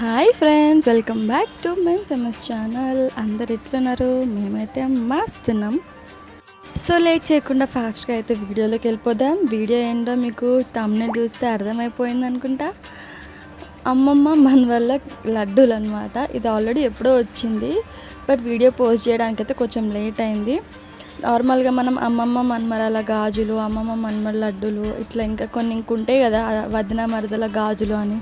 Hi friends welcome back to my famous channel అందరు ఎట్లున్నారు? మేమైతే మస్తున్నాం. సో లేట్ చేయకుండా ఫాస్ట్గా అయితే వీడియోలోకి వెళ్ళిపోదాం. వీడియో ఏంటో మీకు తమ్నే చూస్తే అర్థమైపోయింది అనుకుంటా. అమ్మమ్మ మన వల్ల లడ్డూలు అనమాట ఇది ఆల్రెడీ ఎప్పుడో వచ్చింది. బట్ వీడియో పోస్ట్ చేయడానికి అయితే కొంచెం లేట్ అయింది. నార్మల్గా మనం అమ్మమ్మ మన్మరాల గాజులు అమ్మమ్మ మన్మర లడ్డూలు ఇట్లా ఇంకా కొన్ని ఇంకుంటాయి కదా వదిన మరదల గాజులు అని.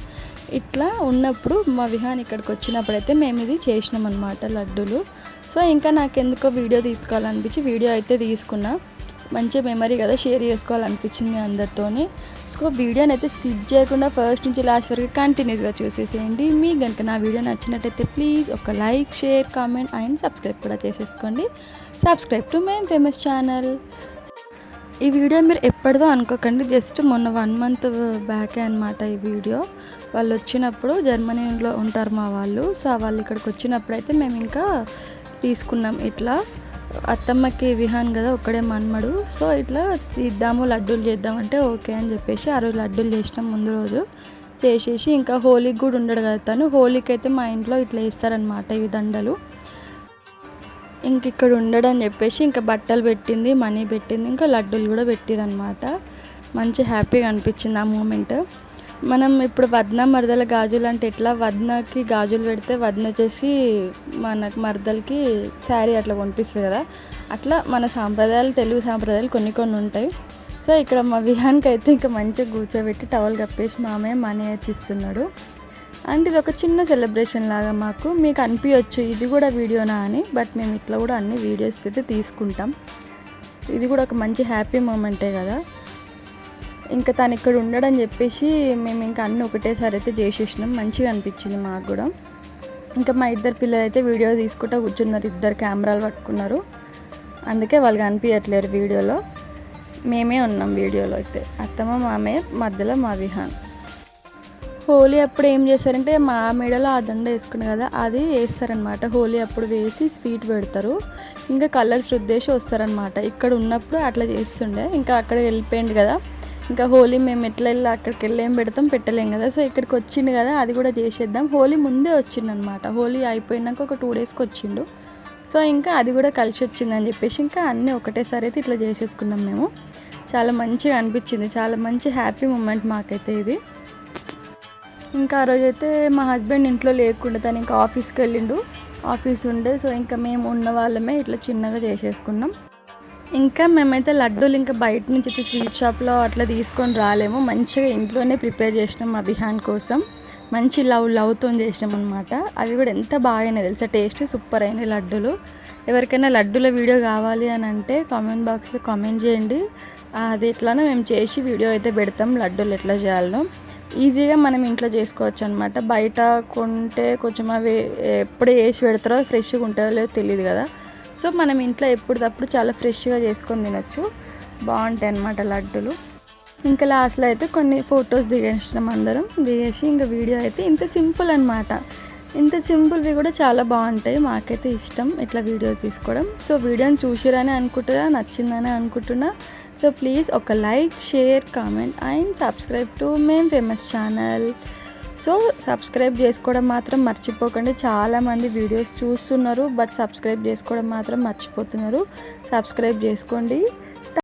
ఇట్లా ఉన్నప్పుడు మా విహాన్ ఇక్కడికి వచ్చినప్పుడు అయితే మేము ఇది చేసినాం అనమాట లడ్డూలు. సో ఇంకా నాకు ఎందుకో వీడియో తీసుకోవాలనిపించి వీడియో అయితే తీసుకున్నా. మంచి మెమరీ కదా షేర్ చేసుకోవాలనిపించింది మీ అందరితోని. సో వీడియోని అయితే స్కిప్ చేయకుండా ఫస్ట్ నుంచి లాస్ట్ వరకు కంటిన్యూస్గా చూసేసేయండి. మీ కనుక నా వీడియో నచ్చినట్టయితే ప్లీజ్ ఒక like share comment and subscribe కూడా చేసేసుకోండి. Subscribe to my famous channel. ఈ వీడియో మీరు ఎప్పటిదో అనుకోకండి. జస్ట్ మొన్న వన్ మంత్ బ్యాకే అనమాట ఈ వీడియో. వాళ్ళు వచ్చినప్పుడు జర్మనీలో ఉంటారు మా వాళ్ళు. సో వాళ్ళు ఇక్కడికి వచ్చినప్పుడు అయితే మేము ఇంకా తీసుకున్నాం. ఇట్లా అత్తమ్మకి విహాన్ కదా ఒక్కడే మన్మడు సో ఇట్లా తీద్దాము లడ్డూలు చేద్దామంటే ఓకే అని చెప్పేసి ఆ రోజు లడ్డూలు చేసినాం ముందు రోజు. చేసేసి ఇంకా హోలీకి కూడా ఉండడు కదా తను. హోలీకి అయితే మా ఇంట్లో ఇట్లా వేస్తారనమాట ఇవి దండలు. ఇంక ఇక్కడ ఉండడని చెప్పేసి ఇంకా బట్టలు పెట్టింది మనీ పెట్టింది ఇంకా లడ్డూలు కూడా పెట్టిరనమాట మంచి హ్యాపీగా అనిపించింది ఆ మూమెంట్. మనం ఇప్పుడు వద్న మరదల గాజులు అంటే ఎట్లా? వద్నకి గాజులు పెడితే వద్న వచ్చేసి మనకు మరదలకి శారీ అట్లా కొనిపిస్తుంది కదా? అట్లా మన సాంప్రదాయాలు తెలుగు సాంప్రదాయాలు కొన్ని కొన్ని ఉంటాయి. సో ఇక్కడ మా విహాన్కి అయితే ఇంకా మంచిగా కూర్చోబెట్టి టవల్ కప్పేసి మామయ్య మనీ అయితే ఇస్తున్నాడు. అండ్ ఇది ఒక చిన్న సెలబ్రేషన్ లాగా మాకు. మీకు అనిపించవచ్చు ఇది కూడా వీడియోనా అని బట్ మేము ఇట్లా కూడా అన్ని వీడియోస్ అయితే తీసుకుంటాం. ఇది కూడా ఒక మంచి హ్యాపీ మూమెంటే కదా. ఇంకా తను ఇక్కడ ఉండడని చెప్పేసి మేము ఇంకా అన్ని ఒకటేసారి అయితే చేసేసినాం. మంచిగా అనిపించింది మాకు కూడా. ఇంకా మా ఇద్దరు పిల్లలు అయితే వీడియో తీసుకుంటూ కూర్చున్నారు. ఇద్దరు కెమెరాలు పట్టుకున్నారు. అందుకే వాళ్ళకి అనిపించట్లేరు వీడియోలో. మేమే ఉన్నాం వీడియోలో అయితే. అత్తమ్మ మామయ్య మధ్యలో మా విహాన్. హోలీ అప్పుడు ఏం చేస్తారంటే మా మెడలో ఆ దండ వేసుకుని కదా అది వేస్తారనమాట హోలీ అప్పుడు వేసి స్వీట్ పెడతారు. ఇంకా కలర్స్ రుద్దేసి వస్తారనమాట ఇక్కడ ఉన్నప్పుడు అట్లా చేస్తుండే. ఇంకా అక్కడ వెళ్ళిపోయింది కదా. ఇంకా హోలీ మేము ఎట్లా వెళ్ళి అక్కడికి వెళ్ళి ఏం పెడతాం పెట్టలేం కదా. సో ఇక్కడికి వచ్చిండు కదా అది కూడా చేసేద్దాం. హోలీ ముందే వచ్చిండనమాట హోలీ అయిపోయినాక ఒక టూ డేస్కి వచ్చిండు. సో ఇంకా అది కూడా కలిసి వచ్చిందని చెప్పేసి ఇంకా అన్నీ ఒకటేసారి అయితే ఇట్లా చేసేసుకున్నాం మేము. చాలా మంచిగా అనిపించింది. చాలా మంచి హ్యాపీ మూమెంట్ మాకైతే ఇది. ఇంకా ఆ రోజైతే మా హస్బెండ్ ఇంట్లో లేకుండా తను ఇంకా ఆఫీస్కి వెళ్ళిండు. ఆఫీస్ ఉండే సో ఇంకా మేము ఉన్న వాళ్ళమే ఇట్లా చిన్నగా చేసేసుకున్నాం. ఇంకా మేమైతే లడ్డూలు ఇంకా బయట నుంచి అయితే స్వీట్ షాప్లో అట్లా తీసుకొని రాలేము. మంచిగా ఇంట్లోనే ప్రిపేర్ చేసినాం మా విహాన్ కోసం. మంచి లవ్ లవ్తో చేసినాం అనమాట అవి కూడా ఎంత బాగానే తెలుసా? టేస్ట్ సూపర్ అయినాయి లడ్డూలు. ఎవరికైనా లడ్డూల వీడియో కావాలి అని అంటే కామెంట్ బాక్స్లో కామెంట్ చేయండి. అది ఎట్లానో మేము చేసి వీడియో అయితే పెడతాం లడ్డూలు ఎట్లా చేయాలనో. ఈజీగా మనం ఇంట్లో చేసుకోవచ్చు అనమాట బయట కొంటే కొంచెం అవి ఎప్పుడు వేసి పెడతారో ఫ్రెష్గా ఉంటుందో లేదో తెలియదు కదా. సో మనం ఇంట్లో ఎప్పుడప్పుడు చాలా ఫ్రెష్గా చేసుకొని తినొచ్చు. బాగుంటాయి అన్నమాట లడ్డూలు. ఇంకా లాస్ట్లో అయితే కొన్ని ఫొటోస్ దిగేసినాం అందరం. దిగేసి ఇంకా వీడియో అయితే ఇంత సింపుల్ అనమాట ఇంత సింపుల్వి కూడా చాలా బాగుంటాయి. మాకైతే ఇష్టం ఇట్లా వీడియో తీసుకోవడం. సో వీడియోని చూసిరని అనుకుంటున్నా నచ్చిందని అనుకుంటున్నా. సో ప్లీజ్ ఒక like share comment and subscribe to my famous channel. So subscribe చేసుకోవడం మాత్రం మర్చిపోకండి. చాలామంది వీడియోస్ చూస్తున్నారు బట్ సబ్స్క్రైబ్ చేసుకోవడం మాత్రం మర్చిపోతున్నారు. సబ్స్క్రైబ్ చేసుకోండి.